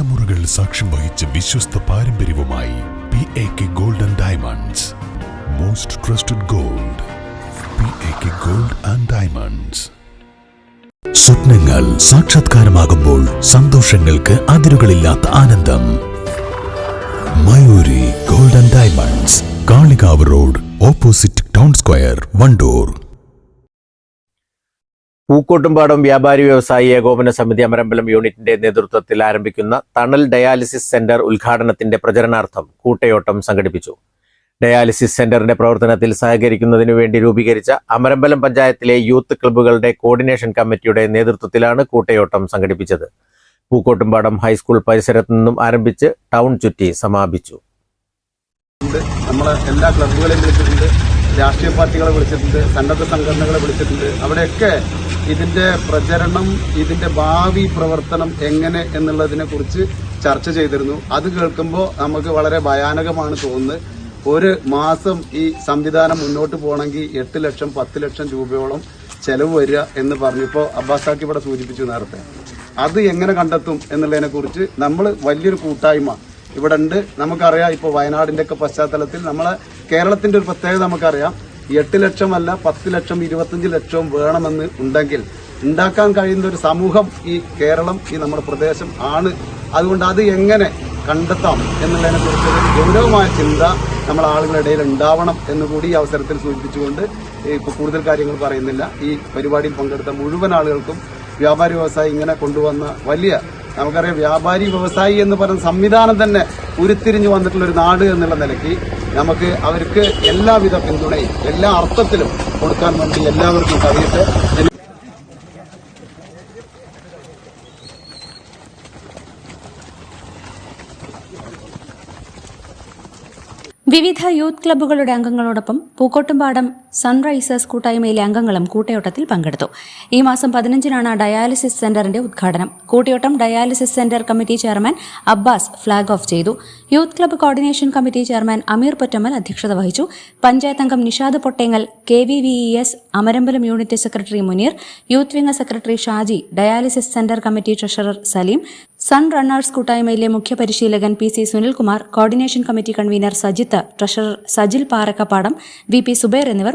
തലമുറകൾ സാക്ഷ്യം വഹിച്ച വിശ്വസ്ത പാരമ്പര്യവുമായി P A K golden diamonds most trusted gold P A K gold and diamonds സ്വപ്നങ്ങൾ സാക്ഷാത്കാരമാകുമ്പോൾ സന്തോഷങ്ങൾക്ക് അതിരുകളില്ലാത്ത ആനന്ദം. Mayuri golden diamonds Kalikavu road opposite town square Wandoor. Pookkottumpadam വ്യാപാരി വ്യവസായി ഏകോപന സമിതി അമരമ്പലം യൂണിറ്റിന്റെ നേതൃത്വത്തിൽ ആരംഭിക്കുന്ന തണൽ ഡയാലിസിസ് സെന്റർ ഉദ്ഘാടനത്തിന്റെ പ്രചരണാർത്ഥം കൂട്ടയോട്ടം സംഘടിപ്പിച്ചു. ഡയാലിസിസ് സെന്ററിന്റെ പ്രവർത്തനത്തിൽ സഹകരിക്കുന്നതിനു വേണ്ടി രൂപീകരിച്ച അമരമ്പലം പഞ്ചായത്തിലെ യൂത്ത് ക്ലബ്ബുകളുടെ കോർഡിനേഷൻ കമ്മിറ്റിയുടെ നേതൃത്വത്തിലാണ് കൂട്ടയോട്ടം സംഘടിപ്പിച്ചത്. പൂക്കോട്ടുംപാടം ഹൈസ്കൂൾ പരിസരത്തു നിന്നും ആരംഭിച്ച് ടൗൺ ചുറ്റി സമാപിച്ചു. എല്ലാ രാഷ്ട്രീയ പാർട്ടികളെ വിളിച്ചിട്ടുണ്ട് സന്നദ്ധ സംഘടനകളെ വിളിച്ചിട്ടുണ്ട്. അവിടെയൊക്കെ ഇതിന്റെ പ്രചരണം ഇതിന്റെ ഭാവി പ്രവർത്തനം എങ്ങനെ എന്നുള്ളതിനെ കുറിച്ച് ചർച്ച ചെയ്തിരുന്നു. അത് കേൾക്കുമ്പോൾ നമുക്ക് വളരെ ഭയാനകമാണ് തോന്നുന്നത്. ഒരു മാസം ഈ സംവിധാനം മുന്നോട്ട് പോകണമെങ്കിൽ എട്ട് ലക്ഷം പത്ത് ലക്ഷം രൂപയോളം ചെലവ് വരിക എന്ന് പറഞ്ഞപ്പോൾ അബ്ബാസാക്കി ഇവിടെ സൂചിപ്പിച്ചു നേരത്തെ. അത് എങ്ങനെ കണ്ടെത്തും എന്നുള്ളതിനെ കുറിച്ച് നമ്മൾ വലിയൊരു കൂട്ടായ്മ ഇവിടെ ഉണ്ട്. നമുക്കറിയാം ഇപ്പോൾ വയനാടിന്റെ ഒക്കെ പശ്ചാത്തലത്തിൽ നമ്മളെ കേരളത്തിന്റെ ഒരു പ്രത്യേകത നമുക്കറിയാം. എട്ട് ലക്ഷമല്ല പത്ത് ലക്ഷം ഇരുപത്തഞ്ച് ലക്ഷവും വേണമെന്ന് ഉണ്ടെങ്കിൽ ഉണ്ടാക്കാൻ കഴിയുന്ന ഒരു സമൂഹം ഈ കേരളം ഈ നമ്മുടെ പ്രദേശം ആണ്. അതുകൊണ്ട് അത് എങ്ങനെ കണ്ടെത്താം എന്നുള്ളതിനെ കുറിച്ച് ഗൗരവമായ ചിന്ത നമ്മൾ ഇടയിൽ ഉണ്ടാവണം എന്ന് കൂടി ഈ അവസരത്തിൽ സൂചിപ്പിച്ചുകൊണ്ട് ഇപ്പോൾ കൂടുതൽ കാര്യങ്ങൾ പറയുന്നില്ല. ഈ പരിപാടിയിൽ പങ്കെടുത്ത മുഴുവൻ ആളുകൾക്കും വ്യാപാരി വ്യവസായി ഇങ്ങനെ കൊണ്ടുവന്ന വലിയ നമുക്കറിയാം വ്യാപാരി വ്യവസായി എന്ന് പറയുന്ന സംവിധാനം തന്നെ ഉരുത്തിരിഞ്ഞു വന്നിട്ടുള്ള ഒരു നാട് എന്നുള്ള നിലയ്ക്ക് നമുക്ക് അവർക്ക് എല്ലാവിധ പിന്തുണയും എല്ലാ അർത്ഥത്തിലും കൊടുക്കാൻ വേണ്ടി എല്ലാവർക്കും കഴിയട്ടെ. വിവിധ യൂത്ത് ക്ലബ്ബുകളുടെ അംഗങ്ങളോടൊപ്പം പൂക്കോട്ടുംപാടം സൺറൈസേഴ്സ് കൂട്ടായ്മയിലെ അംഗങ്ങളും കൂട്ടയോട്ടത്തിൽ പങ്കെടുത്തു. ഈ മാസം പതിനഞ്ചിനാണ് ഡയാലിസിസ് സെന്ററിന്റെ ഉദ്ഘാടനം. കൂട്ടയോട്ടം dialysis centre committee chairman Abbas flag off ചെയ്തു. Youth club coordination committee chairman Ameer Pottammal അധ്യക്ഷത വഹിച്ചു. പഞ്ചായത്ത് അംഗം Nishad Pottengal K V V E S Amarambalam unit secretary Muneer youth wing secretary Shaji dialysis centre committee treasurer Saleem sun runners കൂട്ടായ്മയിലെ മുഖ്യ പരിശീലകൻ P C Sunilkumar coordination committee convener Sajith treasurer Sajil Parakkappadam V P Subair എന്നിവർ